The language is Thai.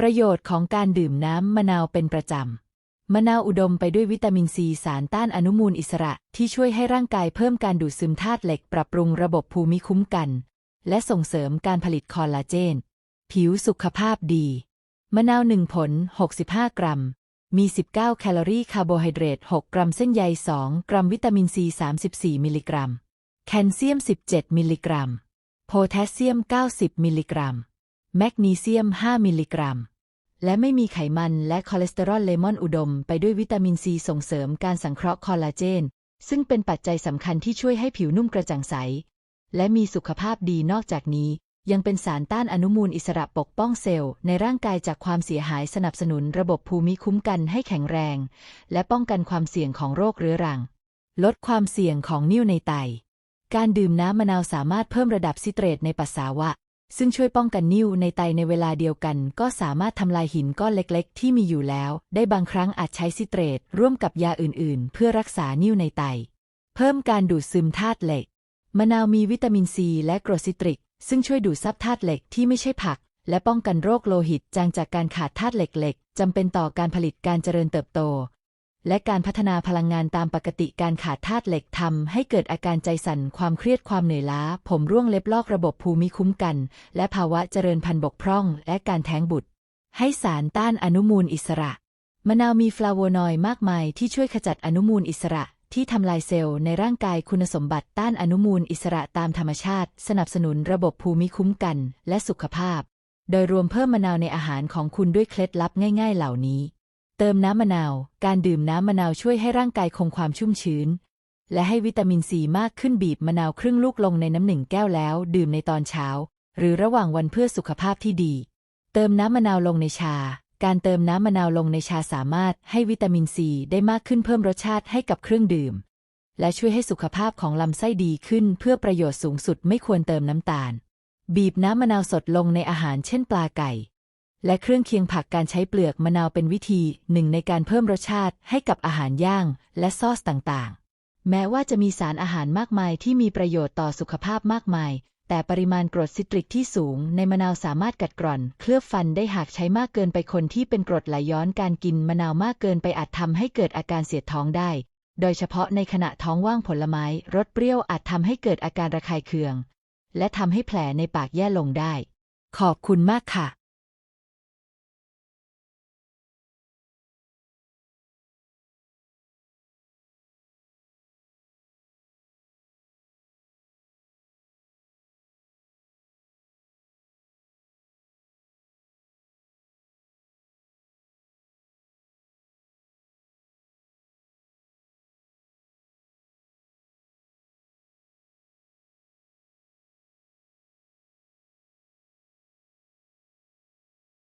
ประโยชน์ของการดื่มน้ำมะนาวเป็นประจำ มะนาวอุดมไปด้วยวิตามินซีสารต้านอนุมูลอิสระที่ช่วยให้ร่างกายเพิ่มการดูดซึมธาตุเหล็กปรับปรุงระบบภูมิคุ้มกัน และส่งเสริมการผลิตคอลลาเจน ผิวสุขภาพดี มะนาวหนึ่งผล 65 กรัม มี 19 แคลอรี่คาร์โบไฮเดรต 6 กรัมเส้นใย 2 กรัมวิตามินซี 34 มิลลิกรัม แคลเซียม 17 มิลลิกรัม โพแทสเซียม 90 มิลลิกรัม แมกนีเซียม 5 มิลลิกรัม และไม่มีไขมันและคอเลสเตอรอลเลมอนอุดม ไปด้วยวิตามินซีส่งเสริมการสังเคราะห์คอลลาเจน ซึ่งเป็นปัจจัยสำคัญที่ช่วยให้ผิวนุ่มกระจ่างใส และมีสุขภาพดีนอกจากนี้ ยังเป็นสารต้านอนุมูลอิสระปกป้องเซลล์ ในร่างกายจากความเสียหายสนับสนุนระบบภูมิคุ้มกันให้แข็งแรง และป้องกันความเสี่ยงของโรคเรื้อรัง ลดความเสี่ยงของนิ่วในไต การดื่มน้ำมะนาวสามารถเพิ่มระดับซิเตรตในปัสสาวะ ซึ่งช่วยป้องกันนิ่วในไตในเวลาเดียวกัน ก็สามารถทำลายหินก้อนเล็กๆ ที่มีอยู่แล้ว ได้บางครั้งอาจใช้ซิเตรตร่วมกับยาอื่นๆ เพื่อรักษานิ่วในไต เพิ่มการดูดซึมธาตุเหล็ก มะนาวมีวิตามินซีและกรดซิตริก ซึ่งช่วยดูดซับธาตุเหล็กที่ไม่ใช่ผัก และป้องกันโรคโลหิตจางจากการขาดธาตุเหล็กเหล็กจำเป็นต่อการผลิตการเจริญเติบโต และการพัฒนาพลังงานตามปกติการขาดธาตุเหล็กทำให้เกิดอาการใจสั่นความเครียดความเหนื่อยล้า ผมร่วงเล็บลอกระบบภูมิคุ้มกัน และภาวะเจริญพันธุ์บกพร่อง และการแท้งบุตร ให้สารต้านอนุมูลอิสระ มะนาวมีฟลาโวนอยด์มากมายที่ช่วยขจัดอนุมูลอิสระที่ทำลายเซลล์ในร่างกายคุณสมบัติต้านอนุมูลอิสระตามธรรมชาติ สนับสนุนระบบภูมิคุ้มกัน และสุขภาพ โดยรวมเพิ่มมะนาวในอาหารของคุณด้วยเคล็ดลับง่าย ๆ เหล่านี้ เติมน้ำมะนาว การดื่มน้ำมะนาวช่วยให้ร่างกายคงความชุ่มชื้น และให้วิตามินซีมากขึ้นบีบมะนาวครึ่งลูกลงในน้ำหนึ่งแก้วแล้ว ดื่มในตอนเช้า หรือระหว่างวันเพื่อสุขภาพที่ดี เติมน้ำมะนาวลงในชา การเติมน้ำมะนาวลงในชาสามารถให้วิตามินซีได้มากขึ้นเพิ่มรสชาติให้กับเครื่องดื่ม และช่วยให้สุขภาพของลำไส้ดีขึ้น เพื่อประโยชน์สูงสุดไม่ควรเติมน้ำตาล บีบน้ำมะนาวสดลงในอาหารเช่นปลาไก่ และเครื่องเคียงผักการใช้เปลือกมะนาวเป็นวิธีหนึ่งในการเพิ่มรสชาติให้กับอาหารย่างและซอสต่างๆ แม้ว่าจะมีสารอาหารมากมายที่มีประโยชน์ต่อสุขภาพมากมาย แต่ปริมาณกรดซิตริกที่สูงในมะนาวสามารถกัดกร่อน เคลือบฟันได้หากใช้มากเกินไปคนที่เป็นกรดไหลย้อนการกินมะนาวมากเกินไปอาจทำให้เกิดอาการเสียดท้องได้ โดยเฉพาะในขณะท้องว่างผลไม้รสเปรี้ยวอาจทำให้เกิดอาการระคายเคือง และทำให้แผลในปากแย่ลงได้ ขอบคุณมากค่ะ